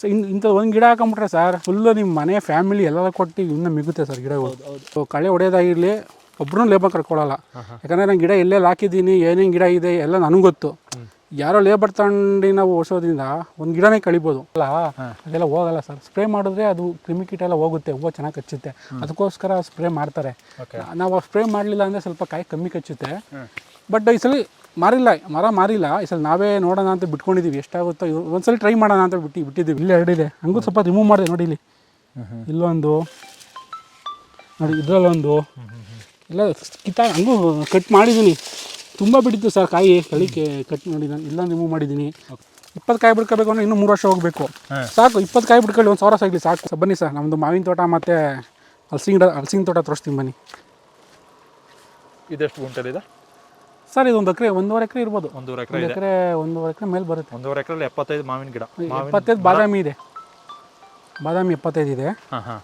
So in ಇಂಥ ಒಂದು ಗಿಡ ಹಾಕೊಂಬಿಟ್ರೆ ಸರ್ ಫುಲ್ಲು ನಿಮ್ಮ ಮನೆ ಫ್ಯಾಮಿಲಿ ಎಲ್ಲ ಕೊಟ್ಟು ಇನ್ನೂ ಮಿಗುತ್ತೆ ಸರ್ ಗಿಡಗಳು. ಸೊ ಕಳೆ ಹೊಡೆಯೋದಾಗಿರಲಿ ಒಬ್ಬರೂ ಲೇಬರ್ ಕರ್ಕೊಳ್ಳಲ್ಲ ಯಾಕಂದರೆ ನಾನು ಗಿಡ ಎಲ್ಲೆಲ್ಲಿ ಹಾಕಿದ್ದೀನಿ ಏನೇನು ಗಿಡ ಇದೆ ಎಲ್ಲ ನನಗೆ ಗೊತ್ತು. ಯಾರೋ ಲೇಬರ್ ತಗೊಂಡು ನಾವು ಓಡಿಸೋದ್ರಿಂದ ಒಂದು ಗಿಡನೇ ಕಳಿಬೋದು. ಅಲ್ಲ ಅದೆಲ್ಲ ಹೋಗಲ್ಲ ಸರ್. ಸ್ಪ್ರೇ ಮಾಡಿದ್ರೆ ಅದು ಕ್ರಿಮಿಕೀಟ ಎಲ್ಲ ಹೋಗುತ್ತೆ ಹೂವು ಚೆನ್ನಾಗಿ ಕಚ್ಚುತ್ತೆ. ಅದಕ್ಕೋಸ್ಕರ ಸ್ಪ್ರೇ ಮಾಡ್ತಾರೆ. ನಾವು ಸ್ಪ್ರೇ ಮಾಡಲಿಲ್ಲ ಅಂದರೆ ಸ್ವಲ್ಪ ಕಾಯಿ ಕಮ್ಮಿ ಕಚ್ಚುತ್ತೆ. ಬಟ್ ಈ ಸಲ ಮಾರಿಲ್ಲ ಮರ ಮಾರಿಲ್ಲ. ಈ ಸಲ ನಾವೇ ನೋಡೋಣ ಅಂತ ಬಿಟ್ಕೊಂಡಿದ್ದೀವಿ ಎಷ್ಟಾಗುತ್ತೋ ಇದು ಒಂದ್ಸಲ ಟ್ರೈ ಮಾಡೋಣ ಅಂತ ಬಿಟ್ಟು ಬಿಟ್ಟಿದ್ದೀವಿ. ಇಲ್ಲಿ ಎರಡಿದೆ ಹಂಗೂ ಸ್ವಲ್ಪ ರಿಮೂವ್ ಮಾಡಿದೆ ನೋಡಿ ಇಲ್ಲಿ. ಇಲ್ಲೊಂದು. ನೋಡಿ ಇದರಲ್ಲೊಂದು. ಇಲ್ಲ ಕಿತ್ತ ಹಂಗೂ ಕಟ್ ಮಾಡಿದ್ದೀನಿ ತುಂಬ ಬಿಟ್ಟಿತ್ತು ಸರ್ ಕಾಯಿ. ಕಳಿಕೆ ಕಟ್ ಮಾಡಿದ್ದಾನೆ ಇಲ್ಲ ರಿಮೂವ್ ಮಾಡಿದ್ದೀನಿ ಇಪ್ಪತ್ತು ಕಾಯಿ ಬಿಡ್ಕೋಬೇಕು ಅಂದರೆ ಇನ್ನೂ ಮೂರು ವರ್ಷ ಹೋಗಬೇಕು. ಸಾಕು ಇಪ್ಪತ್ತು ಕಾಯಿ ಬಿಡ್ಕೊಳ್ಳಿ ಒಂದು ಸಾವಿರ ಸಾಗಲಿ ಸಾಕು. ಸರ್ ಬನ್ನಿ ಸರ್ ನಮ್ಮದು ಮಾವಿನ ತೋಟ ಮತ್ತು ಹಲಸಿನ ಗಿಡ ಹಲಸಿನ ತೋಟ ತೋರಿಸ್ತೀನಿ ಬನ್ನಿ. ಇದೆಷ್ಟು ಗುಂಟಲಿದೆ? ಸರ್ ಇದು ಒಂದು ಎಕರೆ ಒಂದೂವರೆ ಎಕರೆ ಇರ್ಬೋದು. ಒಂದೂವರೆ ಎಕರೆ ಇದೆ. ಎಕರೆ ಒಂದೂವರೆ ಎಕರೆ ಮೇಲೆ ಬರುತ್ತೆ. ಒಂದೂವರೆ ಎಕರೆಲಿ ಎಪ್ಪತ್ತೈದು ಮಾವಿನ ಗಿಡ. ಎಪ್ಪತ್ತೈದು ಬಾದಾಮಿ ಇದೆ. ಬಾದಾಮಿ ಎಪ್ಪತ್ತೈದು ಇದೆ. ಹಾಂ ಹಾಂ.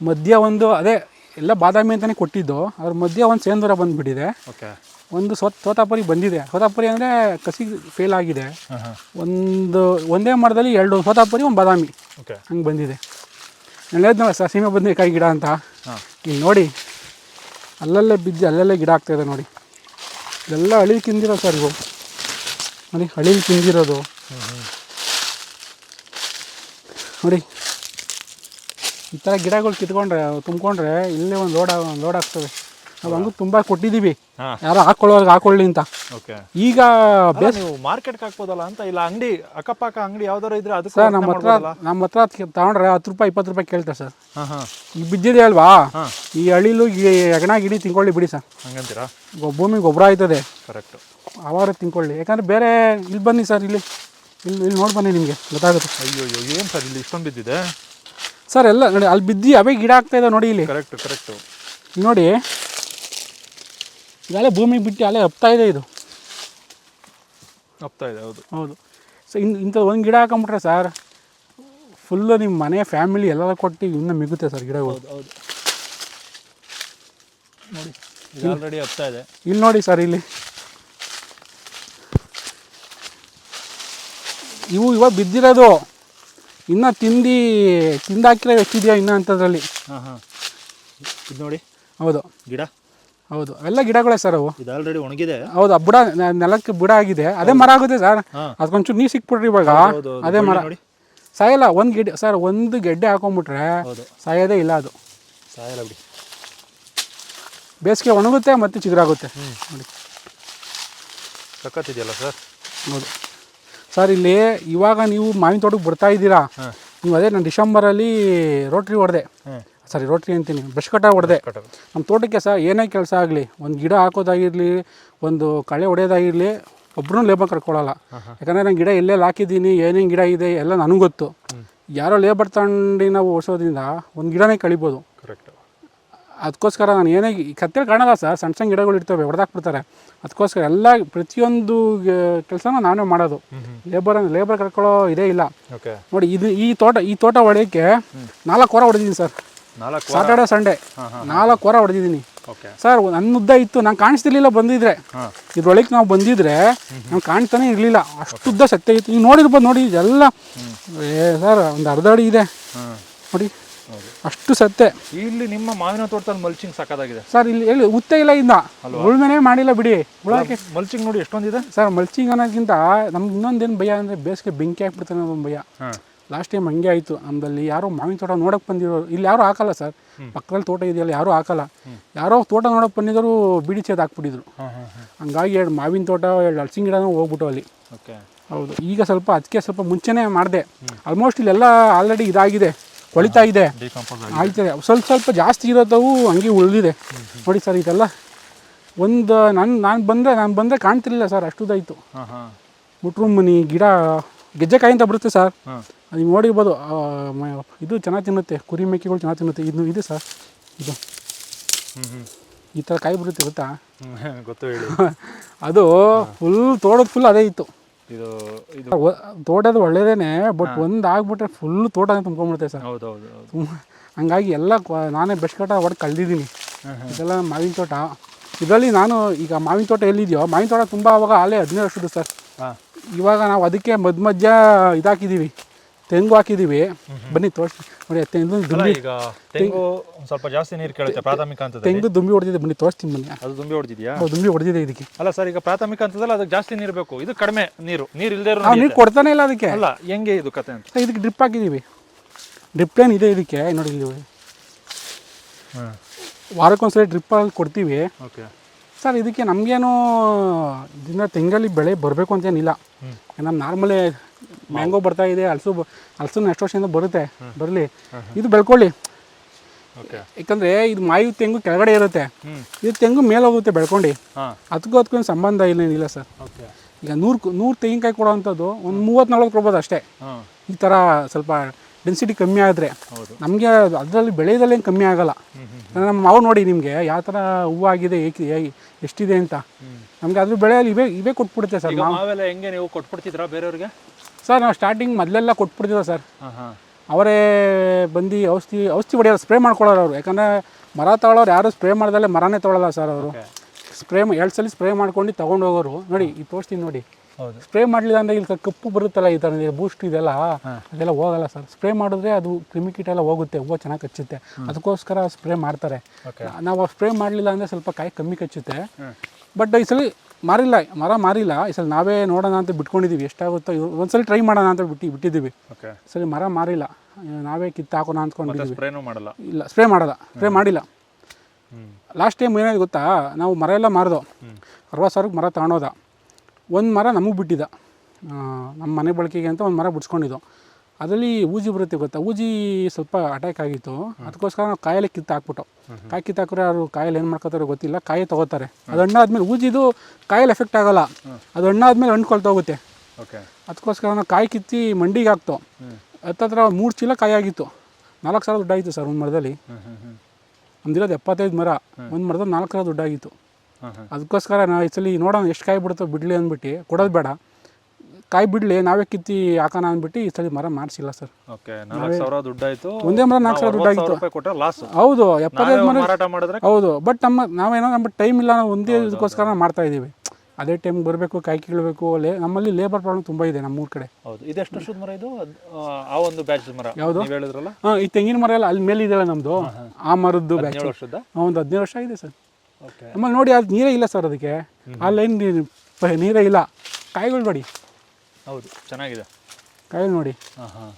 ಮಧ್ಯ ಒಂದು ಅದೇ ಎಲ್ಲ ಬಾದಾಮಿ ಅಂತಲೇ ಕೊಟ್ಟಿದ್ದು. ಅದ್ರ ಮಧ್ಯ ಒಂದು ಸೇಂದೂರ ಬಂದುಬಿಟ್ಟಿದೆ. ಓಕೆ. ಒಂದು ಸೋತ್ ಸೋತಾಪುರಿ ಬಂದಿದೆ. ಸೋತಾಪುರಿ ಅಂದರೆ ಕಸಿ ಫೇಲ್ ಆಗಿದೆ. ಒಂದು ಒಂದೇ ಮರದಲ್ಲಿ ಎರಡು ಸೋತಾಪುರಿ ಒಂದು ಬಾದಾಮಿ. ಓಕೆ. ಹಂಗೆ ಬಂದಿದೆ. ನಾನು ಹೇಳಿದ್ನಲ್ಲ ಸರ್ ಸೀಮೆ ಬದನೆಕಾಯಿ ಗಿಡ ಅಂತ. ಇಲ್ಲಿ ನೋಡಿ. ಅಲ್ಲಲ್ಲೇ ಬಿದ್ದು ಅಲ್ಲಲ್ಲೇ ಗಿಡ ಆಗ್ತಾಯಿದೆ ನೋಡಿ. ಎಲ್ಲ ಹಳಿ ತಿಂದಿರೋ ಸರ್ ಇವು ನೋಡಿ, ಹಳಿ ತಿಂದಿರೋದು. ನೋಡಿ, ಈ ಥರ ಗಿಡಗಳು ಕಿತ್ಕೊಂಡ್ರೆ, ತುಂಬ್ಕೊಂಡ್ರೆ ಇಲ್ಲೇ ಒಂದು ಲೋಡ್ ಲೋಡ್ ಆಗ್ತವೆ ನಾವು ಹಂಗೂ ತುಂಬ ಕೊಟ್ಟಿದ್ದೀವಿ ಯಾರೋ ಹಾಕೊಳ್ಳೋರ್ಗೆ ಹಾಕೊಳ್ಳಿ ಅಂತ. ಓಕೆ. ಈಗ ಅಲ್ಲ, ನೀವು ಮಾರ್ಕೆಟ್ಗೆ ಹಾಕ್ಬೋದಲ್ಲ ಅಂತ? ಇಲ್ಲ ಅಂಗಡಿ ಅಕ್ಕಪಕ್ಕ ಅಂಗಡಿ ಯಾವ್ದಾರು ಇದ್ರೆ ಅದಕ್ಕೆ ಸರ್ ನಮ್ಮ ಹತ್ರ ನಮ್ಮ ಹತ್ರ ತಗೊಂಡ್ರೆ ಹತ್ತು ರೂಪಾಯಿ ಇಪ್ಪತ್ತು ರೂಪಾಯಿ ಕೇಳ್ತಾರೆ ಸರ್. ಹಾಂ ಹಾಂ. ಈಗ ಬಿದ್ದಿದೆ ಅಲ್ವಾ? ಈ ಹಳ್ಳಿಲು ಈ ಎಗಣ ಗಿಡಿ ತಿನ್ಕೊಳ್ಳಿ ಬಿಡಿ ಸರ್. ಹಂಗಂತೀರಾ? ಭೂಮಿ ಗೊಬ್ಬರ ಆಯ್ತದೆ. ಕರೆಕ್ಟು ಅವಾಗ ತಿನ್ಕೊಳ್ಳಿ. ಯಾಕಂದ್ರೆ ಬೇರೆ ಇಲ್ಲಿ ಬನ್ನಿ ಸರ್ ಇಲ್ಲಿ. ಇಲ್ಲಿ ಇಲ್ಲಿ ನೋಡಿ ಬನ್ನಿ ನಿಮಗೆ ಗೊತ್ತಾಗುತ್ತೆ. ಅಯ್ಯೋ ಅಯ್ಯೋ ಏನು ಸರ್ ಇಲ್ಲಿ ಇಷ್ಟೊಂದು ಬಿದ್ದಿದೆ? ಸರ್ ಎಲ್ಲ ನೋಡಿ ಅಲ್ಲಿ ಬಿದ್ದು ಅವೇ ಗಿಡ ಆಗ್ತಾ ಇದೆ ನೋಡಿ ಇಲ್ಲಿ. ಕರೆಕ್ಟ್ ಕರೆಕ್ಟು ಇಲ್ಲಿ ನೋಡಿ ಈಗಲೇ ಭೂಮಿ ಬಿಟ್ಟು ಅಲ್ಲೇ ಹಪ್ತಾ ಇದೆ ಇದು. ಹಪ್ತಾ ಇದೆ ಹೌದು. ಹೌದು. ಸೊ ಇನ್ನು ಇಂಥ ಒಂದು ಗಿಡ ಹಾಕೊಂಬಿಟ್ರೆ ಸರ್ ಫುಲ್ಲು ನಿಮ್ಮ ಮನೆ ಫ್ಯಾಮಿಲಿ ಎಲ್ಲ ಕೊಟ್ಟು ಇನ್ನೂ ಮಿಗುತ್ತೆ ಸರ್ ಗಿಡಗಳು. ಹೌದು ನೋಡಿ ಇದು ಆಲ್ರೆಡಿ ಹಪ್ತಾ ಇದೆ. ಇಲ್ಲಿ ನೋಡಿ ಸರ್ ಇಲ್ಲಿ. ಇವು ಇವಾಗ ಬಿದ್ದಿರೋದು ಇನ್ನು ತಿಂದು ತಿಂದಾಕಿರೋ ಎಷ್ಟಿದೆಯೋ ಇನ್ನೂ ಅಂಥದ್ರಲ್ಲಿ? ಹಾಂ ಹಾಂ. ಇದು ನೋಡಿ. ಹೌದು. ಗಿಡ. ಹೌದು. ಅವೆಲ್ಲ ಗಿಡಗಳೇ ಸರ್ ಅವು. ಇದು ಆಲ್ರೆಡಿ ಒಣಗಿದೆ. ಹೌದು ಆ ಬುಡ ನ- ನೆಲಕ್ಕೆ ಬುಡ ಆಗಿದೆ. ಅದೇ ಮರ ಆಗುತ್ತೆ ಸರ್ ಹಾಂ. ಅದಕ್ಕೊಂಚೂರು ನೀರು ಸಿಕ್ಬಿಟ್ರಿ ಇವಾಗ. ಹೌದು. ಅದೇ ಮರ. ನೋಡಿ. ಸಾಯಲ್ಲ ಒಂದು ಗಿಡ ಸರ್ ಒಂದು ಗೆಡ್ಡೆ ಹಾಕೊಂಡ್ಬಿಟ್ರೆ ಹೌದು. ಸಾಯೋದೇ ಇಲ್ಲ ಅದು. ಸಾಯಲ್ಲ ಬಿಡಿ. ಬೇಸಿಗೆ ಒಣಗುತ್ತೆ ಮತ್ತೆ ಚಿಗುರಾಗುತ್ತೆ. ನೋಡಿ. ಸಖತ್ತಿದೆಯಲ್ಲ ಸರ್ ಹೌದು. ಸರ್ ಇಲ್ಲಿ ಇವಾಗ ನೀವು ಮಾವಿನ ತೋಟಕ್ಕೆ ಬರ್ತಾ ಇದ್ದೀರಾ ಹಾಂ. ನೀವು ಅದೇ ನಾನು ಡಿಸೆಂಬರಲ್ಲಿ ರೋಟ್ರಿ ಹೊಡೆದೆ. ಸಾರಿ ರೋಟ್ರಿ ಅಂತೀನಿ. ಬ್ರಷ್ ಕಟ್ಟ ಹೊಡೆದೆ ನಮ್ಮ ತೋಟಕ್ಕೆ ಸಹ ಏನೇ ಕೆಲಸ ಆಗಲಿ ಒಂದು ಗಿಡ ಹಾಕೋದಾಗಿರಲಿ ಒಂದು ಕಳೆ ಹೊಡೆಯೋದಾಗಿರಲಿ ಒಬ್ಬರೂ ಲೇಬರ್ ಕರ್ಕೊಳ್ಳಲ್ಲ ಯಾಕಂದರೆ ನಾನು ಗಿಡ ಎಲ್ಲೆಲ್ಲಿ ಹಾಕಿದ್ದೀನಿ ಏನೇನು ಗಿಡ ಇದೆ ಎಲ್ಲ ನನಗೆ ಗೊತ್ತು. ಯಾರೋ ಲೇಬರ್ ತಂಡಿ ನಾವು ಓಡಿಸೋದ್ರಿಂದ ಒಂದು ಗಿಡನೇ ಕಳಿಬೋದು. ಕರೆಕ್ಟ್ ಅದಕ್ಕೋಸ್ಕರ ನಾನು ಏನೇ ಈ ಕತ್ತೇಳಿ ಕಾಣಲ್ಲ ಸರ್ ಸಣ್ಣ ಸಣ್ಣ ಗಿಡಗಳು ಇರ್ತವೆ ಹೊಡೆದಾಕ್ಬಿಡ್ತಾರೆ ಅದಕ್ಕೋಸ್ಕರ ಎಲ್ಲ ಪ್ರತಿಯೊಂದು ಕೆಲಸನ ನಾನೇ ಮಾಡೋದು. ಲೇಬರ್ ಲೇಬರ್ ಕರ್ಕೊಳ್ಳೋ ಇದೇ ಇಲ್ಲ. ನೋಡಿ ಇದು ಈ ತೋಟ ಈ ತೋಟ ಹೊಡೆಯೋಕ್ಕೆ ನಾಲ್ಕು ವಾರ ಹೊಡೆದಿದ್ದೀನಿ ಸರ್. ಸಾಟರ್ಡೆ ಸಂಡೇ ನಾಲ್ಕು ವಾರ ಹೊಡೆದಿದ್ದೀನಿ. ಓಕೆ ಸರ್ ನನ್ನ ಉದ್ದ ಇತ್ತು ನಾನು ಕಾಣಿಸ್ತಿರ್ಲಿಲ್ಲ ಬಂದಿದ್ರೆ. ಇದ್ರೊಳಗೆ ನಾವು ಬಂದಿದ್ರೆ ನಾನು ಕಾಣ್ತಾನೆ ಇರಲಿಲ್ಲ. ಅಷ್ಟು ಉದ್ದ ಸತ್ಯ ಇತ್ತು. ನೀವು ನೋಡಿರ್ಬೋದು ನೋಡಿ ಇದೆಲ್ಲ. ಏ ಸರ್ ಒಂದು ಅರ್ಧ ಅಡಿ ಇದೆ. ನೋಡಿ ಅಷ್ಟು ಸತ್ತೆ ಇಲ್ಲಿ ನಿಮ್ಮ ಮಾವಿನ ತೋಟದಲ್ಲಿ ಮಲ್ಚಿಂಗ್ ಸಾಕಾಗಿದೆ ಸರ್ ಇಲ್ಲಿ ಎಲ್ಲಿ ಉತ್ತೆ ಇಲ್ಲ ಇಂದ ಉಳ್ಮೆನೆ ಮಾಡಿಲ್ಲ ಬಿಡಿ. ಉಳಕ್ಕೆ. ಮಲ್ಚಿಂಗ್ ನೋಡಿ ಎಷ್ಟೊಂದಿದೆ? ಸರ್ ಮಲ್ಚಿಂಗ್ ಅನ್ನೋದಕ್ಕಿಂತ ನಮ್ಗೆ ಇನ್ನೊಂದೇನು ಭಯ ಅಂದರೆ ಬೇಸಿಗೆ ಬೆಂಕಿ ಹಾಕ್ಬಿಡ್ತಾನೆ ಒಂದು ಭಯ. ಲಾಸ್ಟ್ ಟೈಮ್ ಹಂಗೆ ಆಯಿತು. ನಮ್ಮದಲ್ಲಿ ಯಾರೋ ಮಾವಿನ ತೋಟ ನೋಡೋಕೆ ಬಂದಿರೋರು ಇಲ್ಲಿ ಯಾರೂ ಹಾಕಲ್ಲ ಸರ್. ಪಕ್ಕದಲ್ಲಿ ತೋಟ ಇದೆಯಲ್ಲ ಯಾರೂ ಹಾಕಲ್ಲ. ಯಾರೋ ತೋಟ ನೋಡೋಕೆ ಬಂದಿದ್ದರು ಬಿಡಿ ಚೇದ್ ಹಾಕ್ಬಿಟ್ಟಿದ್ರು. ಹಂಗಾಗಿ ಎರಡು ಮಾವಿನ ತೋಟ ಎರಡು ಹಲಸಿನ ಗಿಡನೂ ಹೋಗ್ಬಿಟ್ಟು ಅಲ್ಲಿ. ಓಕೆ. ಹೌದು. ಈಗ ಸ್ವಲ್ಪ ಅದಕ್ಕೆ ಸ್ವಲ್ಪ ಮುಂಚೆನೇ ಮಾಡಿದೆ. ಆಲ್ಮೋಸ್ಟ್ ಇಲ್ಲೆಲ್ಲ ಆಲ್ರೆಡಿ ಇದಾಗಿದೆ. ಕೊಳಿತಾ ಇದೆ. ಆಗ್ತದೆ ಸ್ವಲ್ಪ ಸ್ವಲ್ಪ ಜಾಸ್ತಿ ಇರೋದವು ಹಂಗೆ ಉಳಿದಿದೆ. ನೋಡಿ ಸರ್ ಇದೆಲ್ಲ. ಒಂದು ನಾನು ನಾನು ಬಂದರೆ ನಾನು ಬಂದರೆ ಕಾಣ್ತಿರ್ಲಿಲ್ಲ ಸರ್ ಅಷ್ಟುದಾಯಿತು. ಮುಟ್ರುಮನಿ ಗಿಡ ಗೆಜ್ಜೆಕಾಯಿ ಅಂತ ಬರುತ್ತೆ ಸರ್. ನೀವು ನೋಡಿರ್ಬೋದು ಇದು ಚೆನ್ನಾಗಿ ತಿನ್ನುತ್ತೆ ಕುರಿ ಮೇಕೆಗಳು ಚೆನ್ನಾಗಿ ತಿನ್ನುತ್ತೆ ಇದು ಇದು ಸರ್ ಇದು. ಈ ಥರ ಕಾಯಿ ಬರುತ್ತೆ ಗೊತ್ತಾ? ಗೊತ್ತು ಹೇಳಿ. ಅದು ಫುಲ್ ತೋಟದ ಫುಲ್ ಅದೇ ಇತ್ತು. ಇದು ತೋಟದ ಒಳ್ಳೇದೇನೆ ಬಟ್ ಒಂದು ಆಗ್ಬಿಟ್ರೆ ಫುಲ್ ತೋಟನೇ ತುಂಬ್ಕೊಂಡ್ಬಿಡುತ್ತೆ ಸರ್. ಹೌದು ಹೌದು ಹಂಗಾಗಿ ಎಲ್ಲ ನಾನೇ ಬೆಸ್ಟ್ ಕಟ್ಟ ಹೊಡೆದು ಕಳೆದಿದ್ದೀನಿ. ಇದೆಲ್ಲ ಮಾವಿನ ತೋಟ. ಇದರಲ್ಲಿ ನಾನು ಈಗ ಮಾವಿನ ತೋಟ ಎಲ್ಲಿದೆಯೋ ಮಾವಿನ ತೋಟ ತುಂಬ ಅವಾಗ ಆಲೇ ಹದಿನೈದು ವರ್ಷದ್ದು ಸರ್. ಇವಾಗ ನಾವು ಅದಕ್ಕೆ ಮಧ್ಯ ಮಧ್ಯ ಇದಾಕಿದೀವಿ. ತೆಂಗು ಹಾಕಿದೀವಿ. ಬನ್ನಿ ತೋರಿಸಿ. ನೋಡಿ ತೆಂಗು ದುಂಬಿ ಈಗ ತೆಂಗು ಸ್ವಲ್ಪ ಜಾಸ್ತಿ ನೀರು ಕೇಳುತ್ತೆ ಪ್ರಾಥಮಿಕ ಅಂತ ತೆಂಗು ದುಂಬಿ ಹೊಡೆದಿದೆ. ಬನ್ನಿ ತೋರಿಸ್ತೀನಿ ಬನ್ನಿ. ಅದು ದುಂಬಿ ಹೊಡೆದಿದೆಯಾ? ಹೌದು, ದುಂಬಿ ಹೊಡೆದಿದೆ ಇದಕ್ಕೆ. ಅಲ್ಲ ಸರ್ ಈಗ ಪ್ರಾಥಮಿಕ ಅಂತದಲ್ಲ ಅದಕ್ಕೆ ಜಾಸ್ತಿ ನೀರು ಬೇಕು. ಇದು ಕಡಿಮೆ ನೀರು. ನೀರು ಇಲ್ಲದೆ ಇರೋ ನಾವು ನೀರು ಕೊಡ್ತಾನೆ ಇಲ್ಲ ಅದಕ್ಕೆ. ಅಲ್ಲ ಹೆಂಗೆ ಇದು ಕತೆ ಅಂತ? ಇದಕ್ಕೆ ಡ್ರಿಪ್ ಹಾಕಿದ್ದೀವಿ ಡ್ರಿಪ್ ಲೈನ್ ಇದೆ ಇದಕ್ಕೆ? ನೋಡಿ ಹಾಂ. ವಾರಕ್ಕೊಂದ್ಸರಿ ಡ್ರಿಪ್ ಕೊಡ್ತೀವಿ. ಓಕೆ. ಸರ್ ಇದಕ್ಕೆ ನಮಗೇನು ದಿನ ತೆಂಗಲ್ಲಿ ಬೆಳೆ ಬರಬೇಕು ಅಂತೇನಿಲ್ಲ. ನಮ್ಮ ನಾರ್ಮಲಿ ಮ್ಯಾಂಗೋ ಬರ್ತಾ ಇದೆ ಹಲಸು ಹಲಸು ನೆಕ್ಸ್ಟ್ ವರ್ಷದಿಂದ ಬರುತ್ತೆ ಬರಲಿ. ಇದು ಬೆಳ್ಕೊಳ್ಳಿ. ಓಕೆ. ಯಾಕಂದರೆ ಇದು ಮಾಯು ತೆಂಗು ಕೆಳಗಡೆ ಇರುತ್ತೆ. ಇದು ತೆಂಗು ಮೇಲೆ ಹೋಗುತ್ತೆ ಬೆಳ್ಕೊಂಡು ಅದಕ್ಕೂ ಅದಕ್ಕೂ ಸಂಬಂಧ ಇಲ್ಲ ಇಲ್ಲ ಸರ್ ಈಗ ನೂರು ನೂರು ತೆಂಗಿನಕಾಯಿ ಕೊಡೋವಂಥದ್ದು ಒಂದು ಮೂವತ್ತು ನಲ್ವತ್ತು ಕೊಡ್ಬೋದು ಅಷ್ಟೇ. ಈ ಥರ ಸ್ವಲ್ಪ ಡೆನ್ಸಿಟಿ ಕಮ್ಮಿ ಆದರೆ. ನಮಗೆ ಅದರಲ್ಲಿ ಬೆಳೆಯೋದ್ರಲ್ಲಿ ಏನು ಕಮ್ಮಿ ಆಗಲ್ಲ. ನಮ್ಮ ಮಾವು ನೋಡಿ ನಿಮಗೆ ಯಾವ ಥರ ಹೂವು ಆಗಿದೆ ಏಕೆ ಎಷ್ಟಿದೆ ಅಂತ. ನಮಗೆ ಅದ್ರ ಬೆಳೆಯಲ್ಲಿ ಇವೇ ಇವೇ ಕೊಟ್ಬಿಡುತ್ತೆ ಸರ್ ಈಗ ಮಾವೆಲ್ಲ ಹೆಂಗೆ ನೀವು ಕೊಟ್ಬಿಡ್ತಿದ್ರಾ ಬೇರೆಯವ್ರಿಗೆ? ಸರ್ ನಾವು ಸ್ಟಾರ್ಟಿಂಗ್ ಮೊದಲೆಲ್ಲ ಕೊಟ್ಬಿಡ್ತೀವಿ ಸರ್. ಹಾಂ ಹಾಂ. ಅವರೇ ಬಂದು ಔಷಧಿ ಔಷಧಿ ಹೊಡೆಯೋರು ಸ್ಪ್ರೇ ಮಾಡ್ಕೊಳ್ಳೋರು ಅವರು. ಯಾಕಂದರೆ ಮರ ತಗೊಳ್ಳೋರು ಯಾರು ಸ್ಪ್ರೇ ಮಾಡ್ದಲ್ಲೇ ಮರನೇ ತೊಗೊಳಲ್ಲ ಸರ್ ಅವರು. ಸ್ಪ್ರೇ ಎರಡು ಸಲ ಸ್ಪ್ರೇ ಮಾಡ್ಕೊಂಡು ತೊಗೊಂಡು ಹೋಗೋರು ನೋಡಿ ಈ ತೋರಿಸ್ತೀನಿ ನೋಡಿ. ಸ್ಪ್ರೇ ಮಾಡಲಿಲ್ಲ ಅಂದರೆ ಇಲ್ಲಿ ಕಪ್ಪು ಬರುತ್ತಲ್ಲ ಈ ಥರ ಬೂಸ್ಟ್ ಇದೆಲ್ಲ? ಅದೆಲ್ಲ ಹೋಗಲ್ಲ ಸರ್ ಸ್ಪ್ರೇ ಮಾಡಿದ್ರೆ ಅದು ಕ್ರಿಮಿಕೀಟ ಎಲ್ಲ ಹೋಗುತ್ತೆ. ಹೂವು ಚೆನ್ನಾಗಿ ಕಚ್ಚುತ್ತೆ. ಅದಕ್ಕೋಸ್ಕರ ಸ್ಪ್ರೇ ಮಾಡ್ತಾರೆ. ನಾವು ಸ್ಪ್ರೇ ಮಾಡಲಿಲ್ಲ ಅಂದರೆ ಸ್ವಲ್ಪ ಕಾಯಿ ಕಮ್ಮಿ ಕಚ್ಚುತ್ತೆ. ಬಟ್ ಈ ಸಲ ಮಾರಿಲ್ಲ. ಮರ ಮಾರಿಲ್ಲ. ಈ ಸಲ ನಾವೇ ನೋಡೋಣ ಅಂತ ಬಿಟ್ಕೊಂಡಿದ್ದೀವಿ ಎಷ್ಟಾಗುತ್ತೋ ಒಂದ್ಸಲ ಟ್ರೈ ಮಾಡೋಣ ಅಂತ ಬಿಟ್ಟು ಬಿಟ್ಟಿದ್ದೀವಿ. ಸರಿ ಮರ ಮಾರಿಲ್ಲ. ನಾವೇ ಕಿತ್ತು ಹಾಕೋಣ ಅಂದ್ಕೊಂಡಿದ್ದೀವಿ ಮಾಡಲ್ಲ. ಇಲ್ಲ ಸ್ಪ್ರೇ ಮಾಡಲ್ಲ. ಸ್ಪ್ರೇ ಮಾಡಿಲ್ಲ. ಲಾಸ್ಟ್ ಟೈಮ್ ಏನಾಯ್ತು ಗೊತ್ತಾ? ನಾವು ಮರ ಎಲ್ಲ ಮಾರ್ದೋ. ಅರವತ್ತು ಸಾವಿರಕ್ಕೆ ಮರ ತಗೊಳೋದ ಒಂದು ಮರ ನಮಗೆ ಬಿಟ್ಟಿದ್ದ ನಮ್ಮ ಮನೆ ಬಳಕೆಗೆ ಅಂತ ಒಂದು ಮರ ಬಿಡ್ಸ್ಕೊಂಡಿದ್ದು. ಅದರಲ್ಲಿ ಊಜಿ ಬರುತ್ತೆ ಗೊತ್ತಾ? ಊಜಿ ಸ್ವಲ್ಪ ಅಟ್ಯಾಕ್ ಆಗಿತ್ತು. ಅದಕ್ಕೋಸ್ಕರ ನಾವು ಕಾಯಿಲೆ ಕಿತ್ತು ಹಾಕ್ಬಿಟ್ಟು. ಕಾಯಿ ಕಿತ್ತು ಹಾಕಿದ್ರೆ ಅವರು ಕಾಯಲ್ಲಿ ಏನು ಮಾಡ್ಕೋತಾರೋ ಗೊತ್ತಿಲ್ಲ ಕಾಯಿ ತೊಗೋತಾರೆ. ಅದು ಹಣ್ಣಾದ್ಮೇಲೆ ಊಜಿದು ಕಾಯಲ್ಲಿ ಎಫೆಕ್ಟ್ ಆಗೋಲ್ಲ. ಅದು ಹಣ್ಣಾದ್ಮೇಲೆ ಹಣ್ಣು ಕೊಳ್ತೋಗುತ್ತೆ ಓಕೆ. ಅದಕ್ಕೋಸ್ಕರ ನಾವು ಕಾಯಿ ಕಿತ್ತಿ ಮಂಡಿಗೆ ಹಾಕ್ತು. ಹತ್ತತ್ರ ಮೂರು ಚೀಲ ಕಾಯಿ ಆಗಿತ್ತು. ನಾಲ್ಕು ಸಾವಿರ ದುಡ್ಡಾಗಿತ್ತು ಸರ್ ಒಂದು ಮರದಲ್ಲಿ. ನಮ್ದಿರೋದು ಎಪ್ಪತ್ತೈದು ಮರ ಒಂದು ಮರದಲ್ಲಿ ನಾಲ್ಕು ಸಾವಿರ ದುಡ್ಡಾಗಿತ್ತು ಅದಕ್ಕೋಸ್ಕರ ನಾವು ಈ ಸಲ ನೋಡೋಣ ಎಷ್ಟು ಕಾಯಿ ಬಿಡುತ್ತೋ ಬಿಡಲಿ ಅಂದ್ಬಿಟ್ಟು ಕೊಡೋದು ಬೇಡ. ಕಾಯಿ ಬಿಡಲಿ ನಾವೇ ಕಿತ್ತಿ ಹಾಕೋಣ ಅಂದ್ಬಿಟ್ಟು ಈ ಸಲ ಮರ ಮಾಡಿಸಿಲ್ಲ ಸರ್. ಓಕೆ ನಾಲ್ಕು ಸಾವಿರ ದುಡ್ಡಾಯ್ತು. ಒಂದೇ ಮರ ನಾಲ್ಕು ಸಾವಿರ ದುಡ್ಡಾಗಿತ್ತು ಲಾಸ್ ಹೌದು ಎಪ್ಪತ್ತೈದು ಮರ ಮಾರಾಟ ಮಾಡಿದ್ರೆ ಹೌದು ಬಟ್ ನಮ್ಮ ನಾವೇನೋ ನಮ್ಮ ಟೈಮ್ ಇಲ್ಲ ನಾವು ಒಂದೇ ಇದಕ್ಕೋಸ್ಕರ ಮಾಡ್ತಾ ಇದ್ದೀವಿ ಅದೇ ಟೈಮ್ ಬರಬೇಕು ಕಾಯಿ ಕೀಳಬೇಕು ಲೇ ನಮ್ಮಲ್ಲಿ ಲೇಬರ್ ಪ್ರಾಬ್ಲಮ್ ತುಂಬ ಇದೆ ನಮ್ಮೂರ್ ಕಡೆ. ಹೌದು ಇದೆಷ್ಟು ವರ್ಷದ ಮರ ಇದು? ಆ, ಒಂದು ಬ್ಯಾಚ್ ಮರ. ಯಾವ್ದು? ಹೇಳಿದ್ರಲ್ಲ? ಹಾಂ ಈ ತೆಂಗಿನ ಮರ ಎಲ್ಲ ಅಲ್ಲಿ ಮೇಲೆ ಇದೆಯಲ್ಲ ನಮ್ಮದು ಆ ಮರದ್ದು ಬ್ಯಾಚ್ ವರ್ಷದ? ಒಂದು ಹದಿನೈದು ವರ್ಷ ಆಗಿದೆ ಸರ್. ಓಕೆ. ನಮ್ಮಲ್ಲಿ ನೋಡಿ ಅದು ನೀರೇ ಇಲ್ಲ ಸರ್ ಅದಕ್ಕೆ. ಆ ಲೈನ್ ನೀರೇ ಇಲ್ಲ. ಕಾಯಿಗಳು ನೋಡಿ. ಹೌದು ಚೆನ್ನಾಗಿದೆ. ಕಾಯಿಗಳು ನೋಡಿ. ಹಾಂ ಹಾಂ.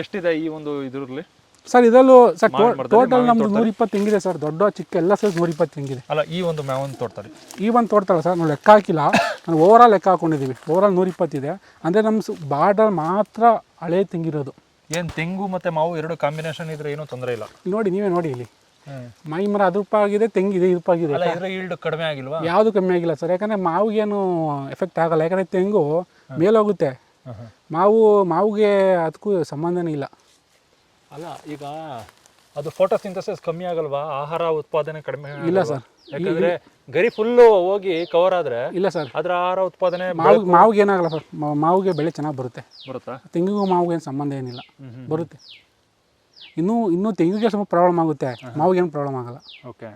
ಎಷ್ಟಿದೆ ಈ ಒಂದು ಇದರಲ್ಲಿ ಸರ್ ಇದರಲ್ಲೂ ಸರ್ ಟೋಟಲ್ ನಮ್ದು ನೂರ ಇಪ್ಪತ್ತು ತೆಂಗಿದೆ ಸರ್. ದೊಡ್ಡ ಚಿಕ್ಕ ಎಲ್ಲ ಸೈಜ್ ನೂರ ಇಪ್ಪತ್ತು ತೆಂಗಿದೆ ಅಲ್ಲ ಈ ಒಂದು ಮ್ಯಾವನ್ ತೋರ್ತಾರೆ ಈ ಒಂದು ತೋಟಲ್ಲ ಸರ್ ನಾವು ಲೆಕ್ಕ ಹಾಕಿಲ್ಲ. ನಾನು ಓವರಾಲ್ ಲೆಕ್ಕ ಹಾಕೊಂಡಿದ್ದೀವಿ ಓವರಾಲ್ ನೂರ ಇಪ್ಪತ್ತಿದೆ ಅಂದರೆ ನಮ್ಮ ಸು ಬಾರ್ಡರ್ ಮಾತ್ರ ಹಳೆ ತೆಂಗಿರೋದು. ಏನು ತೆಂಗು ಮತ್ತು ಮಾವು ಎರಡು ಕಾಂಬಿನೇಷನ್ ಇದ್ರೆ ಏನೂ ತೊಂದರೆ ಇಲ್ಲ ನೋಡಿ ನೀವೇ ನೋಡಿ ಇಲ್ಲಿ. ಮೈ ಮರ ಅದು ಆಗಿದೆ ತೆಂಗಿದೆ ಇದು ಆಗಿದೆ ಅಲ್ಲ ಇದ್ರ ಈಲ್ಡ್ ಕಡಿಮೆ ಆಗಿಲ್ವಾ? ಯಾವುದು ಕಮ್ಮಿ ಆಗಿಲ್ಲ ಸರ್. ಯಾಕಂದರೆ ಮಾವಿಗೇನು ಎಫೆಕ್ಟ್ ಆಗಲ್ಲ. ಯಾಕಂದರೆ ತೆಂಗು ಮೇಲೋಗುತ್ತೆ. ಮಾವು ಮಾವಿಗೆ ಅದಕ್ಕೂ ಸಂಬಂಧನೇ ಇಲ್ಲ. ಅಲ್ಲ ಈಗ ಅದು ಫೋಟೋಸಿಂಥಸಿಸ್ ಕಮ್ಮಿ ಆಗಲ್ವಾ? ಆಹಾರ ಉತ್ಪಾದನೆ ಕಡಿಮೆ ಇಲ್ಲ ಸರ್. ಯಾಕಂದ್ರೆ ಗರಿ ಫುಲ್ಲು ಹೋಗಿ ಕವರ್ ಆದ್ರೆ ಇಲ್ಲ ಸರ್. ಅದ್ರ ಆಹಾರ ಉತ್ಪಾದನೆ ಮಾವು ಮಾವಿಗೆ ಏನಾಗಲ್ಲ ಸರ್. ಮಾವಿಗೆ ಬೆಳೆ ಚೆನ್ನಾಗಿ ಬರುತ್ತೆ. ಬರುತ್ತಾ? ತೆಂಗಿಗೂ ಮಾವಿಗೆ ಏನು ಸಂಬಂಧ ಏನಿಲ್ಲ. ಬರುತ್ತೆ. ಇನ್ನೂ ಇನ್ನೂ ತೆಂಗಿಗೆ ಸ್ವಲ್ಪ ಪ್ರಾಬ್ಲಮ್ ಆಗುತ್ತೆ. ಮಾವಿಗೆ ಏನು ಪ್ರಾಬ್ಲಮ್ ಆಗಲ್ಲ. ಓಕೆ.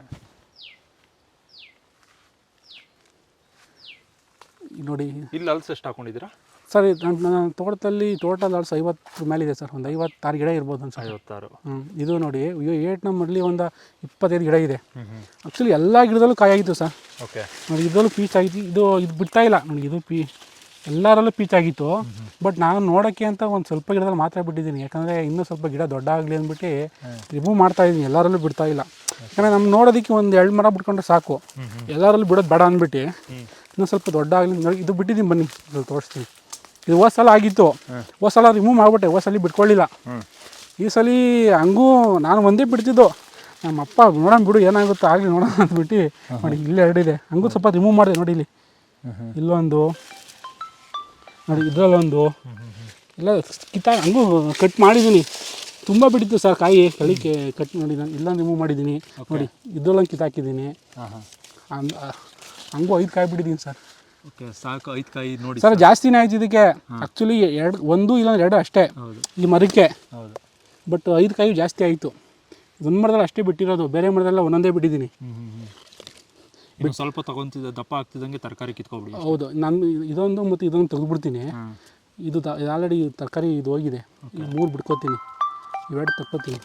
ನೋಡಿ. ಇಲ್ಲಿ ಅಲ್ಸ್ ಎಷ್ಟು ಹಾಕೊಂಡಿದ್ದೀರಾ? ಸರ್ ನನ್ನ ತೋಟದಲ್ಲಿ ಟೋಟಲ್ ಅಲ್ಸ್ ಐವತ್ತು ಇದೆ ಸರ್. ಒಂದು ಐವತ್ತಾರು ಗಿಡ ಇರ್ಬೋದು ಸರ್ ಐವತ್ತಾರು. ಹ್ಞೂ ಇದು ನೋಡಿ. ಏಟ್ ನಮ್ಮಲ್ಲಿ ಒಂದು ಇಪ್ಪತ್ತೈದು ಗಿಡ ಇದೆ. ಆ್ಯಕ್ಚುಲಿ ಎಲ್ಲ ಗಿಡದಲ್ಲೂ ಕಾಯಾಗಿತ್ತು ಸರ್. ಓಕೆ. ನೋಡಿ ಇದರಲ್ಲೂ ಪೀಚ್ ಆಗಿತ್ತು. ಇದು ಇದು ಬಿಡ್ತಾ ಇಲ್ಲ. ನೋಡಿ ಇದು ಪೀ ಎಲ್ಲರಲ್ಲೂ ಪೀಚ್ ಆಗಿತ್ತು. ಬಟ್ ನಾನು ನೋಡೋಕ್ಕೆ ಅಂತ ಒಂದು ಸ್ವಲ್ಪ ಗಿಡದಲ್ಲಿ ಮಾತ್ರ ಬಿಟ್ಟಿದ್ದೀನಿ. ಯಾಕಂದರೆ ಇನ್ನೂ ಸ್ವಲ್ಪ ಗಿಡ ದೊಡ್ಡ ಆಗಲಿ ಅಂದ್ಬಿಟ್ಟು ರಿಮೂವ್ ಮಾಡ್ತಾ ಇದ್ದೀನಿ ಎಲ್ಲರಲ್ಲೂ ಬಿಡ್ತಾ ಇಲ್ಲ. ಯಾಕಂದರೆ ನಮ್ಮ ನೋಡೋದಕ್ಕೆ ಒಂದು ಎರಡು ಮರ ಬಿಟ್ಕೊಂಡ್ರೆ ಸಾಕು. ಎಲ್ಲರಲ್ಲೂ ಬಿಡೋದು ಬೇಡ ಅಂದ್ಬಿಟ್ಟು ಇನ್ನೂ ಸ್ವಲ್ಪ ದೊಡ್ಡ ಆಗಲಿ ನೋಡಿ ಇದು ಬಿಟ್ಟಿದ್ದೀನಿ ಬನ್ನಿ. ಇದು ತೋರಿಸ್ತೀನಿ. ಇದು ಹೋದ ಸಲ ಆಗಿತ್ತು. ಹೋದ ಸಲ ರಿಮೂವ್ ಮಾಡಿಬಿಟ್ಟೆ. ಹೋದ ಸಲ ಬಿಟ್ಕೊಳ್ಳಿಲ್ಲ. ಈ ಸಲ ಹಂಗೂ ನಾನು ಒಂದೇ ಬಿಡ್ತಿದ್ದು. ನಮ್ಮ ಅಪ್ಪ ನೋಡೋಣ ಬಿಡು ಏನಾಗುತ್ತೋ ಆಗಲಿ ನೋಡೋಣ ಅಂದ್ಬಿಟ್ಟು ನೋಡಿ ಇಲ್ಲೇ ಎರಡಿದೆ. ಹಂಗೂ ಸ್ವಲ್ಪ ರಿಮೂವ್ ಮಾಡಿದೆ ನೋಡಿ ಇಲ್ಲಿ. ಇಲ್ಲೊಂದು. ನೋಡಿ ಇದರಲ್ಲೊಂದು ಇಲ್ಲ ಕಿತ್ತ ಹಂಗೂ ಕಟ್ ಮಾಡಿದ್ದೀನಿ ತುಂಬ ಬಿಟ್ಟಿತ್ತು ಸರ್ ಕಾಯಿ. ಕಳಿಕೆ ಕಟ್ ಮಾಡಿ ನಾನು ಇಲ್ಲ ರಿಮೂವ್ ಮಾಡಿದ್ದೀನಿ ನೋಡಿ ಇದರಲ್ಲೊಂದು ಕಿತ್ತಾಕಿದ್ದೀನಿ ಹಂಗೂ ಐದು ಕಾಯಿ ಬಿಟ್ಟಿದ್ದೀನಿ ಸರ್. ಓಕೆ ಸಾಕು ಐದು ಕಾಯಿ ನೋಡಿ ಸರ್ ಜಾಸ್ತಿನೇ ಆಯ್ತು ಇದಕ್ಕೆ. ಆ್ಯಕ್ಚುಲಿ ಎರಡು ಒಂದು ಇಲ್ಲ ಎರಡು ಅಷ್ಟೇ. ಈ ಮರಕ್ಕೆ. ಹೌದು. ಬಟ್ ಐದು ಕಾಯಿ ಜಾಸ್ತಿ ಆಯಿತು. ಒಂದು ಮರದಲ್ಲಿ ಅಷ್ಟೇ ಬಿಟ್ಟಿರೋದು. ಬೇರೆ ಮರದಲ್ಲ ಒಂದೊಂದೇ ಬಿಟ್ಟಿದ್ದೀನಿ ಇನ್ನು ಸ್ವಲ್ಪ ತಗೊಂತಿದ್ದ ದಪ್ಪ ಆಗ್ತಿದ್ದಂಗೆ ತರಕಾರಿ ಕಿತ್ಕೊಬಿಡಿ ಹೌದು ನಾನು ಇದೊಂದು ಮತ್ತು ಇದೊಂದು ತೆಗೆದುಬಿಡ್ತೀನಿ. ಬಿಡ್ತೀನಿ ಇದು ಆಲ್ರೆಡಿ ತರಕಾರಿ ಇದು ಹೋಗಿದೆ. ಮೂರು ಬಿಡ್ಕೋತೀನಿ ಇವೆರಡು ತಕ್ಕೋತೀನಿ.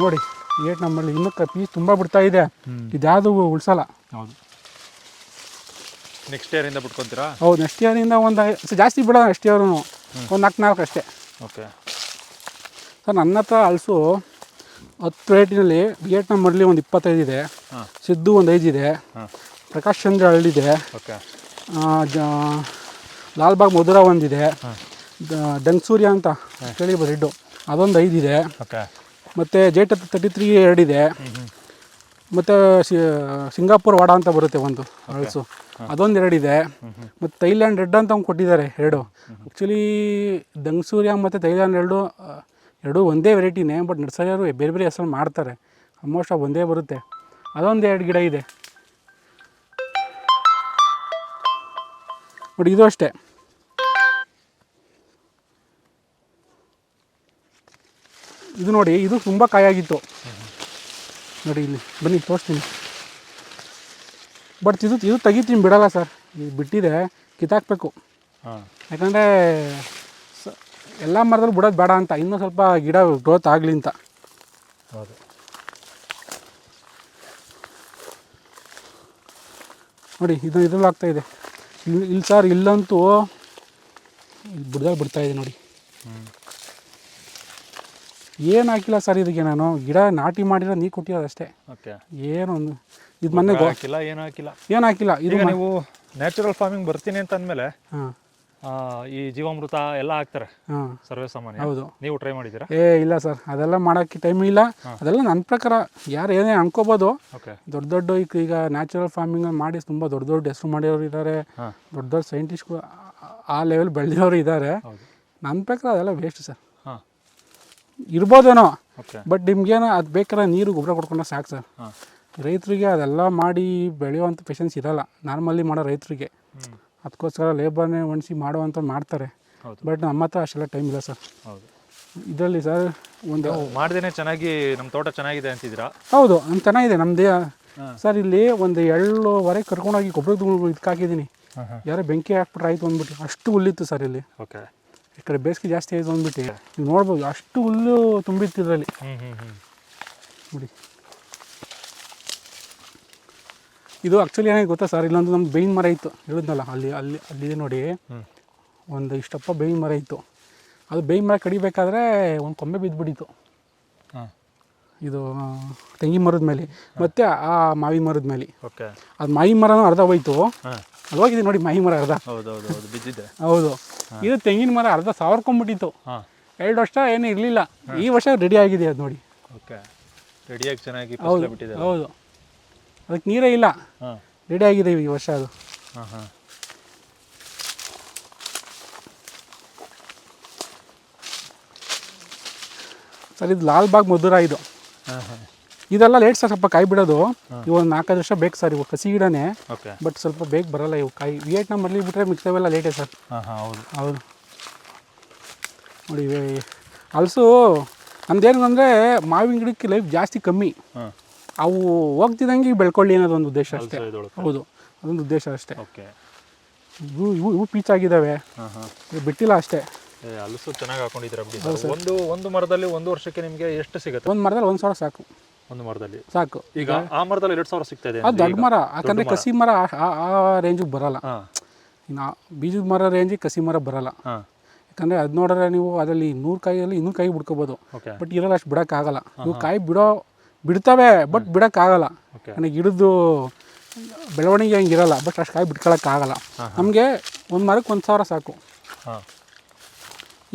ನೋಡಿ ಏಟ್ ನಮ್ಮಲ್ಲಿ ಇನ್ನೂ ಪೀಸ್ ತುಂಬ ಬಿಡ್ತಾ ಇದೆ. ಇದ್ಯಾವುದು ಉಳ್ಸಲ್ಲ. ಹೌದು. ನೆಕ್ಸ್ಟ್ ಇಯರಿಂದ ಬಿಟ್ಕೊತೀರಾ? ಹೌದು ನೆಕ್ಸ್ಟ್ ಇಯರಿಂದ ಒಂದು ಜಾಸ್ತಿ ಬಿಡೋಣ ನೆಕ್ಸ್ಟ್ ಇಯರ್ನು ಒಂದು ನಾಲ್ಕು ನಾಲ್ಕು ಅಷ್ಟೇ. ಓಕೆ. ಸರ್ ನನ್ನ ಹತ್ರ ಹಲ್ಸು ಹತ್ತು ರೇಟಿನಲ್ಲಿ ವಿಯೆಟ್ನಾಂ ಮರಳಿ ಒಂದು ಇಪ್ಪತ್ತೈದು ಇದೆ. ಸಿದ್ದು ಒಂದು ಐದು ಇದೆ. ಪ್ರಕಾಶ್ ಚಂದ್ರ ಹಳ್ಳಿದೆ ಲಾಲ್ಬಾಗ್ ಮಧುರ ಒಂದಿದೆ ಡಂಗ್ಸೂರ್ಯ ಅಂತ ಕೇಳಿರ್ಬೋದು ರೆಡ್ಡು? ಅದೊಂದು ಐದು ಇದೆ. ಮತ್ತು ಜೇಟ್ ತರ್ಟಿ ತ್ರೀ ಎರಡಿದೆ ಮತ್ತು ಸಿಂಗಾಪುರ್ ವಾಡ ಅಂತ ಬರುತ್ತೆ ಒಂದು ಹಳಸು. ಅದೊಂದು ಎರಡಿದೆ ಮತ್ತು ಥೈಲ್ಯಾಂಡ್ ರೆಡ್ ಅಂತ ಒಂದು ಕೊಟ್ಟಿದ್ದಾರೆ ಎರಡು. ಆ್ಯಕ್ಚುಲಿ ದಂಗ್ಸೂರ್ಯ ಮತ್ತು ಥೈಲ್ಯಾಂಡ್ ಎರಡು ಎರಡೂ ಒಂದೇ ವೆರೈಟಿನೇ ಬಟ್ ನರ್ಸರಿಯವರು ಬೇರೆ ಬೇರೆ ಹೆಸರು ಮಾಡ್ತಾರೆ. ಆಲ್ಮೋಸ್ಟ್ ಒಂದೇ ಬರುತ್ತೆ. ಅದೊಂದು ಎರಡು ಗಿಡ ಇದೆ. ಬಟ್ ಇದು ಅಷ್ಟೇ. ಇದು ನೋಡಿ ಇದು ತುಂಬ ಕಾಯಾಗಿತ್ತು. ನೋಡಿ ಇಲ್ಲಿ ಬನ್ನಿ ತೋರಿಸ್ತೀನಿ. ಬಟ್ ಇದು ಇದು ತೆಗಿತೀನಿ ಬಿಡಲ್ಲ ಸರ್. ಇದು ಬಿಟ್ಟಿದೆ ಕಿತ್ತಾಕ್ಬೇಕು. ಯಾಕಂದರೆ ಎಲ್ಲ ಮರದಲ್ಲಿ ಬಿಡೋದು ಬೇಡ ಅಂತ ಇನ್ನೂ ಸ್ವಲ್ಪ ಗಿಡ ಗ್ರೋತ್ ಆಗಲಿ ಅಂತ. ಹೌದು. ನೋಡಿ ಇದು ಇದ್ರಲ್ಲಿ ಆಗ್ತಾ ಇದೆ. ಇಲ್ಲಿ ಇಲ್ಲಿ ಸರ್ ಇಲ್ಲಂತೂ ಬಿಡ್ತಾ ಇದೆ ನೋಡಿ. ಏನು ಹಾಕಿಲ್ಲ ಸರ್ ಇದಕ್ಕೆ ನಾನು ಗಿಡ ನಾಟಿ ಮಾಡಿರೋ ನೀ ಕೊಟ್ಟಿರೋದು ಅಷ್ಟೇ. ಓಕೆ. ಏನು ಒಂದು ಇದು ಮೊನ್ನೆ ಹಾಕಿಲ್ಲ ಏನು ಹಾಕಿಲ್ಲ. ಏನು ಹಾಕಿಲ್ಲ ಇದು ನೀವು ನ್ಯಾಚುರಲ್ ಫಾರ್ಮಿಂಗ್ ಬರ್ತೀನಿ ಅಂತ ಅಂದಮೇಲೆ ಹಾಂ. ಈ ಜೀವಾಮೃತ ಎಲ್ಲ ಹಾಕ್ತಾರೆ. ಸರ್ವೇ ಸಾಮಾನ್ಯ. ಹೌದು. ನೀವು ಟ್ರೈ ಮಾಡಿದ್ದೀರಾ? ಏ ಇಲ್ಲ ಸರ್. ಅದೆಲ್ಲ ಮಾಡೋಕ್ಕೆ ಟೈಮ್ ಇಲ್ಲ. ಅದೆಲ್ಲ ನನ್ನ ಪ್ರಕಾರ ಯಾರು ಏನೇ ಅನ್ಕೋಬೋದು. ದೊಡ್ಡ ದೊಡ್ಡ ಈಗ ಈಗ ನ್ಯಾಚುರಲ್ ಫಾರ್ಮಿಂಗ್ ಮಾಡಿ ತುಂಬ ದೊಡ್ಡ ದೊಡ್ಡ ಹೆಸರು ಮಾಡಿರೋರು ಇದ್ದಾರೆ ದೊಡ್ಡ ದೊಡ್ಡ ಸೈಂಟಿಸ್ಟ್ ಆ ಲೆವೆಲ್ ಬೆಳೆದಿರೋರು ಇದ್ದಾರೆ ನನ್ನ ಪ್ರಕಾರ ಅದೆಲ್ಲ ವೇಸ್ಟ್ ಸರ್. ಹಾಂ. ಇರ್ಬೋದೇನೋ. ಬಟ್ ನಿಮ್ಗೇನೋ ಅದು ಬೇಕಾದ್ರೆ ನೀರು ಗೊಬ್ಬರ ಕೊಡ್ಕೊಂಡ್ರೆ ಸಾಕು ಸರ್. ರೈತರಿಗೆ ಅದೆಲ್ಲ ಮಾಡಿ ಬೆಳೆಯುವಂಥ ಪೇಷನ್ಸ್ ಇರಲ್ಲ. ನಾರ್ಮಲಿ ಮಾಡೋ ರೈತರಿಗೆ. ಅದಕ್ಕೋಸ್ಕರ ಲೇಬರ್ನೇ ಒಣಸಿ ಮಾಡುವಂಥ ಮಾಡ್ತಾರೆ. ಬಟ್ ನಮ್ಮ ಹತ್ರ ಅಷ್ಟೆಲ್ಲ ಟೈಮ್ ಇಲ್ಲ ಸರ್. ಹೌದು. ಇದರಲ್ಲಿ ಸರ್ ಒಂದು ಮಾಡ್ದೇನೆ ಚೆನ್ನಾಗಿ ನಮ್ಮ ತೋಟ ಚೆನ್ನಾಗಿದೆ ಅಂತಿದ್ದೀರಾ? ಹೌದು ನಮ್ಮ ಚೆನ್ನಾಗಿದೆ ನಮ್ಮದೇ ಸರ್ ಇಲ್ಲಿ ಒಂದು ಎಳ್ಳುವರೆಗೆ ಕರ್ಕೊಂಡೋಗಿ ಗೊಬ್ಬರದ ಇದಕ್ಕೆ ಹಾಕಿದ್ದೀನಿ ಯಾರೋ ಬೆಂಕಿ ಹಾಕ್ಬಿಟ್ರೆ ಆಯ್ತು ಅಂದ್ಬಿಟ್ಟು ಅಷ್ಟು ಹುಲ್ಲಿತ್ತು ಸರ್ ಇಲ್ಲಿ. ಓಕೆ ಈ ಕಡೆ ಬೇಸಿಗೆ ಜಾಸ್ತಿ ಆಯಿತು ಅಂದ್ಬಿಟ್ಟು ನೀವು ನೋಡ್ಬೋದು ಅಷ್ಟು ಹುಲ್ಲು ತುಂಬಿತ್ತು ಇದರಲ್ಲಿ. ನೋಡಿ. ಇದು ಆ್ಯಕ್ಚುಲಿ ಏನಾಗಿ ಗೊತ್ತಾ ಸರ್ ಇಲ್ಲೊಂದು ನಮ್ಮ ಬೇವಿನ ಮರ ಇತ್ತು. ಹೇಳಿದ್ನಲ್ಲ ಅಲ್ಲಿ ಅಲ್ಲಿ ಅಲ್ಲಿದೆ ನೋಡಿ. ಒಂದು ಇಷ್ಟಪ್ಪ ಬೇವಿನ ಮರ ಇತ್ತು. ಅದು ಬೇವಿನ ಮರ ಕಡಿಬೇಕಾದ್ರೆ ಒಂದು ಕೊಂಬೆ ಬಿದ್ದುಬಿಟ್ಟಿತ್ತು ಹಾಂ. ಇದು ತೆಂಗಿನ ಮರದ ಮೇಲೆ. ಮತ್ತೆ ಆ ಮಾವಿನ ಮರದ ಮೇಲೆ. ಓಕೆ. ಅದು ಮಾವಿನ ಮರನೂ ಅರ್ಧ ಹೋಯ್ತು. ಅದು ಹೋಗಿದೆ ನೋಡಿ ಮಾವಿ ಮರ ಅರ್ಧ. ಹೌದು ಇದು ತೆಂಗಿನ ಮರ ಅರ್ಧ ಸಾವಿರ್ಕೊಂಬಿಟ್ಟಿತ್ತು ಎರಡು ವರ್ಷ ಏನು ಇರಲಿಲ್ಲ. ಈ ವರ್ಷ ರೆಡಿ ಆಗಿದೆ ಅದು ನೋಡಿ. ಓಕೆ. ರೆಡಿಯಾಗಿ ಚೆನ್ನಾಗಿ ಹೌದು ಬಿಟ್ಟಿದೆ ಹೌದು. ಅದಕ್ಕೆ ನೀರೇ ಇಲ್ಲ. ರೆಡಿ ಆಗಿದೆ ಈ ವರ್ಷ ಅದು. ಹಾಂ ಹಾಂ. ಸರ್ ಇದು ಲಾಲ್ಬಾಗ್ ಮಧುರ ಇದು. ಇದೆಲ್ಲ ಲೇಟ್ ಸರ್ ಸ್ವಲ್ಪ ಕಾಯಿ ಬಿಡೋದು. ಇವು ಒಂದು ನಾಲ್ಕೈದು ವರ್ಷ ಬೇಕು ಸರ್ ಇವು ಕಸಿ ಗಿಡನೇ. ಬಟ್ ಸ್ವಲ್ಪ ಬೇಗ ಬರಲ್ಲ ಇವು ಕಾಯಿ. ವಿಯೆಟ್ನಾಮ್ ಮರಳಿ ಬಿಟ್ಟರೆ ಮಿಕ್ಸವೆಲ್ಲ ಲೇಟೇ ಸರ್ ಹೌದು. ಹೌದು. ನೋಡಿ ಹಲಸು ನಮ್ದೇನು ಅಂದರೆ ಮಾವಿನ ಗಿಡಕ್ಕೆ ಲೈಫ್ ಜಾಸ್ತಿ ಕಮ್ಮಿ. ಅವು ಹೋಗ್ತಿದ್ದಂಗೆ ಬೆಳ್ಕೊಳ್ಳಿ ಅನ್ನೋದು ಒಂದು ಉದ್ದೇಶ ಅಷ್ಟೇ. ಹೌದು ಅದೊಂದು ಉದ್ದೇಶ ಅಷ್ಟೇ. ಓಕೆ. ಇವು ಇವು ಇವು ಪೀಚಾಗಿದ್ದಾವೆ ಇವು ಬಿಟ್ಟಿಲ್ಲ ಅಷ್ಟೇ. ಹಲಸು ಚೆನ್ನಾಗಿ ಹಾಕೊಂಡಿದ್ದೀರಾ ಬಿಡಿ ಒಂದು ಒಂದು ಮರದಲ್ಲಿ ಒಂದು ವರ್ಷಕ್ಕೆ ನಿಮಗೆ ಎಷ್ಟು ಸಿಗುತ್ತೆ? ಒಂದು ಮರದಲ್ಲಿ ಒಂದು ಸಾವಿರ ಸಾಕು. ಒಂದು ಮರದಲ್ಲಿ. ಸಾಕು. ಈಗ ಆ ಮರದಲ್ಲಿ ಎರಡು ಸಾವಿರ ಸಿಗ್ತಾ ಇದೆ ಅದು ದೊಡ್ಡ ಮರ ಯಾಕಂದರೆ ಕಸಿ ಮರ ಆ- ಆ ರೇಂಜಿಗೆ ಬರಲ್ಲ. ಇನ್ನು ಬೀಜದ ಮರ ರೇಂಜಿಗೆ ಕಸಿ ಮರ ಬರಲ್ಲ. ಯಾಕಂದ್ರೆ ಯಾಕಂದರೆ ಅದು ನೋಡಿದ್ರೆ ನೀವು ಅದರಲ್ಲಿ ನೂರು ಕಾಯಿಯಲ್ಲಿ ಇನ್ನೂರು ಕಾಯಿ ಬಿಡ್ಕೋಬೋದು ಬಟ್ ಇರಲ್ಲ ಅಷ್ಟು ಬಿಡೋಕ್ಕಾಗಲ್ಲ. ನೀವು ಕಾಯಿ ಬಿಡೋ ಬಿಡ್ತವೆ ಬಟ್ ಬಿಡೋಕ್ಕಾಗಲ್ಲ. ನನಗೆ ಗಿಡದ್ದು ಬೆಳವಣಿಗೆ ಹಂಗಿರಲ್ಲ ಬಟ್ ಅಷ್ಟು ಕಾಯಿ ಬಿಟ್ಕೊಳಕ್ಕಾಗಲ್ಲ. ನಮಗೆ ಒಂದು ಮರಕ್ಕೆ ಒಂದು ಸಾವಿರ ಸಾಕು.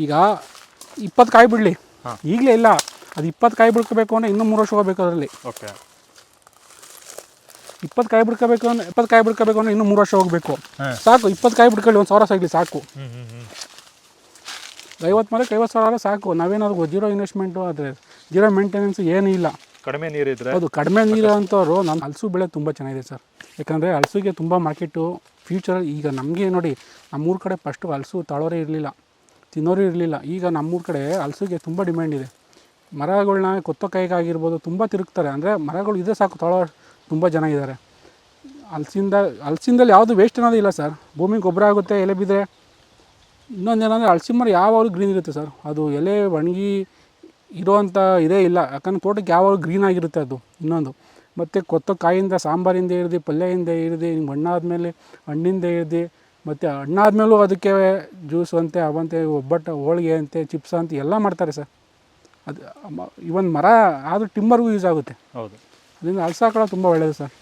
ಈಗ ಇಪ್ಪತ್ತು ಕಾಯಿ ಬಿಡಲಿ. ಈಗಲೇ ಇಲ್ಲ ಅದು ಇಪ್ಪತ್ತು ಕಾಯಿ ಬಿಡ್ಕೋಬೇಕು ಅಂದರೆ ಇನ್ನೂ ಮೂರು ವರ್ಷ ಹೋಗಬೇಕು ಅದರಲ್ಲಿ. ಓಕೆ ಇಪ್ಪತ್ತು ಕಾಯಿ ಬಿಡ್ಕೋಬೇಕು ಅಂದ್ರೆ ಇಪ್ಪತ್ತು ಕಾಯಿ ಬಿಡ್ಕೋಬೇಕು ಅಂದರೆ ಇನ್ನೂ ಮೂರು ವರ್ಷ ಹೋಗಬೇಕು. ಸಾಕು ಇಪ್ಪತ್ತು ಕಾಯಿ ಬಿಡ್ಕೊಳ್ಳಿ ಒಂದು ಸಾವಿರ ಸಾಗಲಿ ಸಾಕು. ಐವತ್ತು ಮರಕ್ಕೆ ಐವತ್ತು ಸಾವಿರ ಸಾಕು. ನಾವೇನಾದ್ರು ಜೀರೋ ಇನ್ವೆಸ್ಟ್ಮೆಂಟು ಆದರೆ ಜೀರೋ ಮೇಂಟೆನೆನ್ಸ್ ಏನೂ ಇಲ್ಲ ಕಡಿಮೆ ನೀರಿದ್ರೆ ಹೌದು ಕಡಿಮೆ ನೀರು ಅಂತವ್ರು ನಮ್ಮ ಹಲಸು ಬೆಳೆ ತುಂಬ ಚೆನ್ನಾಗಿದೆ ಸರ್. ಯಾಕಂದರೆ ಹಲಸುಗೆ ತುಂಬ ಮಾರ್ಕೆಟು ಫ್ಯೂಚರ್ ಈಗ ನಮಗೆ ನೋಡಿ ನಮ್ಮೂರ ಕಡೆ ಫಸ್ಟು ಹಲಸು ತಾಳೋರೇ ಇರಲಿಲ್ಲ ತಿನ್ನೋರು ಇರಲಿಲ್ಲ. ಈಗ ನಮ್ಮೂರ ಕಡೆ ಹಲಸುಗೆ ತುಂಬ ಡಿಮ್ಯಾಂಡ್ ಇದೆ. ಮರಗಳನ್ನ ಕೊತ್ತೋ ಕೈಗಾಗಿರ್ಬೋದು ತುಂಬ ತಿರುಗ್ತಾರೆ. ಅಂದರೆ ಮರಗಳು ಇದೆ ಸಾಕು ತಾಳೋ ತುಂಬ ಜನ ಇದ್ದಾರೆ ಹಲಸಿಂದ ಹಲಸಿಂದಲ್ಲಿ ಯಾವುದು ವೇಸ್ಟ್ ಅನ್ನೋದು ಇಲ್ಲ ಸರ್. ಭೂಮಿಗೆ ಗೊಬ್ಬರ ಆಗುತ್ತೆ ಎಲೆ ಬಿದ್ದರೆ ಇನ್ನೊಂದು ಏನಂದರೆ ಹಲಸಿನ ಮರ ಯಾವಾಗಲೂ ಗ್ರೀನ್ ಇರುತ್ತೆ ಸರ್. ಅದು ಎಲೆ ಒಣಗಿ ಇರೋವಂಥ ಇದೇ ಇಲ್ಲ. ಯಾಕಂದ್ರೆ ತೋಟಕ್ಕೆ ಯಾವಾಗಲೂ ಗ್ರೀನ್ ಆಗಿರುತ್ತೆ ಅದು ಇನ್ನೊಂದು. ಮತ್ತು ಕೊತ್ತ ಕಾಯಿಂದ ಸಾಂಬಾರಿಂದ ಹಿಡ್ದು ಪಲ್ಯದಿಂದ ಹಿಡ್ದು ಹಿಂಗೆ ಹಣ್ಣಾದಮೇಲೆ ಹಣ್ಣಿಂದ ಹಿಡ್ದು ಮತ್ತು ಹಣ್ಣಾದ್ಮೇಲೂ ಅದಕ್ಕೆ ಜ್ಯೂಸ್ ಅಂತೆ ಅವಂತೆ ಒಬ್ಬಟ್ಟು ಹೋಳಿಗೆ ಅಂತೆ ಚಿಪ್ಸ್ ಅಂತ ಎಲ್ಲ ಮಾಡ್ತಾರೆ ಸರ್. ಅದು ಇವನ್ ಮರ ಆದರೂ ಟಿಂಬರ್ಗೂ ಯೂಸ್ ಆಗುತ್ತೆ. ಹೌದು. ಅದರಿಂದ ಹಲಸಾಕಳ ತುಂಬ ಒಳ್ಳೆಯದು ಸರ್.